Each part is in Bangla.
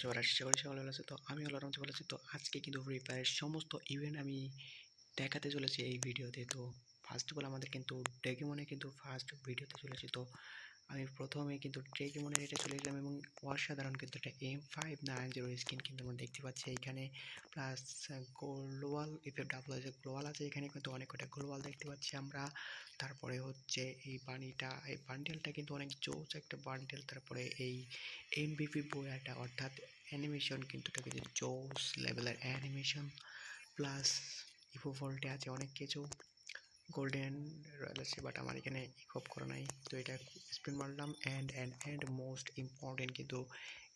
সবার আশা করি সকালে ভালো আছে তো আমি হলো ভালো আছি। তো আজকে কিন্তু ফ্রি ফায়ারের সমস্ত ইভেন্ট আমি দেখাতে চলেছি এই ভিডিওতে তো। ফার্স্ট অফ অল আমাদের কিন্তু ডেকিমনে কিন্তু ফার্স্ট ভিডিওতে চলেছি। তো আমি প্রথমে কিন্তু ডেকিমনের এটা চলে গেলাম এবং অসাধারণ কিন্তু একটা M five nine zero screen কিন্তু আমরা দেখতে পাচ্ছি। এখানে প্লাস গ্লোবাল ইফেক্ট ডাবল আছে গ্লোবাল আছে। এখানে কিন্তু অনেক কটা গ্লোবাল দেখতে পাচ্ছি আমরা। তারপরে হচ্ছে এই পানিটা এই বান্ডেলটা কিন্তু অনেক জোস একটা বান্ডেল তারপরে এই এমবিপি বইয়াটা অর্থাৎ অ্যানিমেশন কিন্তু এটা কিন্তু জোস লেভেলের অ্যানিমেশন প্লাস ইভো ভল্টে আছে অনেক কিছু। গোল্ডেন রয়্যাল আছে বাট আমার এখানে ইকপ করা নাই। তো এটা স্পিন মারলাম and and and most important কিন্তু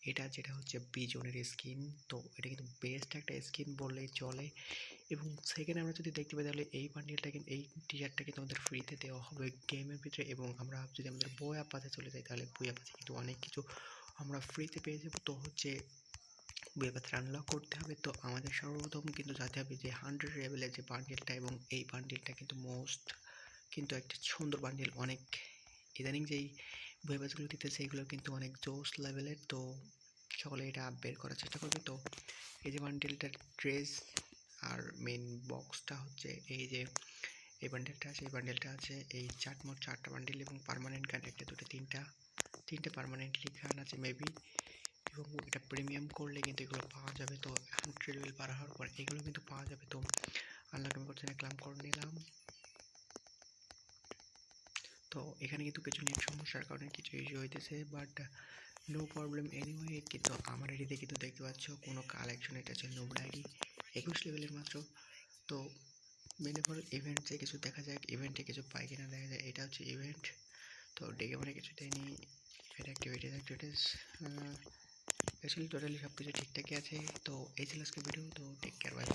এটা যেটা হচ্ছে বিজনের স্কিন তো এটা কিন্তু বেস্ট একটা স্কিন বললেই চলে। এবং সেখানে আমরা যদি দেখতে পাই তাহলে এই বান্ডিলটা কিন্তু, এই টি শার্টটা কিন্তু আমাদের ফ্রিতে দেওয়া হবে গেমের ভিতরে। এবং আমরা যদি আমাদের বই আপাতে চলে যাই তাহলে বই আপাতে কিন্তু অনেক কিছু আমরা ফ্রিতে পেয়ে যাব। তো হচ্ছে আপাতে আনলক করতে হবে। তো আমাদের সর্বপ্রথম কিন্তু জানতে হবে যে হান্ড্রেড লেভেলের যে বান্ডিলটা এবং এই বান্ডিলটা কিন্তু মোস্ট কিন্তু একটা সুন্দর বান্ডিল অনেক ইদানিং যেই বই বাসগুলো দিতেছে এগুলো কিন্তু অনেক জোস লেভেলের তো সকলে এটা বের করার চেষ্টা করবে। তো এই যে বান্ডেলটার ড্রেস আর মেন বক্সটা হচ্ছে এই যে, এই বান্ডেলটা আছে, এই বান্ডেলটা আছে, এই চার মোট চারটা বান্ডেল এবং পারমানেন্ট গান একটা, দুটো, তিনটা, তিনটে পারমানেন্টলি গান আছে মেবি এবং এটা প্রিমিয়াম করলে কিন্তু এগুলো পাওয়া যাবে। তো হান্ড্রেড লেভেল পার হওয়ার পর এগুলো কিন্তু পাওয়া যাবে। তো আল্লাহ আমি করছি না ক্লাম করে নিলাম। তো এখানে কিন্তু কিছু নেট সমস্যার কারণে কিছু ইস্যু হইতেছে বাট নো প্রবলেম এনিওয়ে কিন্তু আমার আইডিতে কিন্তু দেখতে পাচ্ছ, কোনো কালেকশন এটা হচ্ছে নোবল আইডি একুশ লেভেলের মাত্র। তো মেনেফর ইভেন্টে কিছু দেখা যায় ইভেন্টে কিছু পাই কিনা দেখা যায়। এটা হচ্ছে ইভেন্ট তো ডেকে মনে কিছু দেয়নি event activities activities actually totally সব কিছু ঠিকঠাকই আছে, তো এই ছিল আজকে ভিডিও তো টেক কেয়ার বাই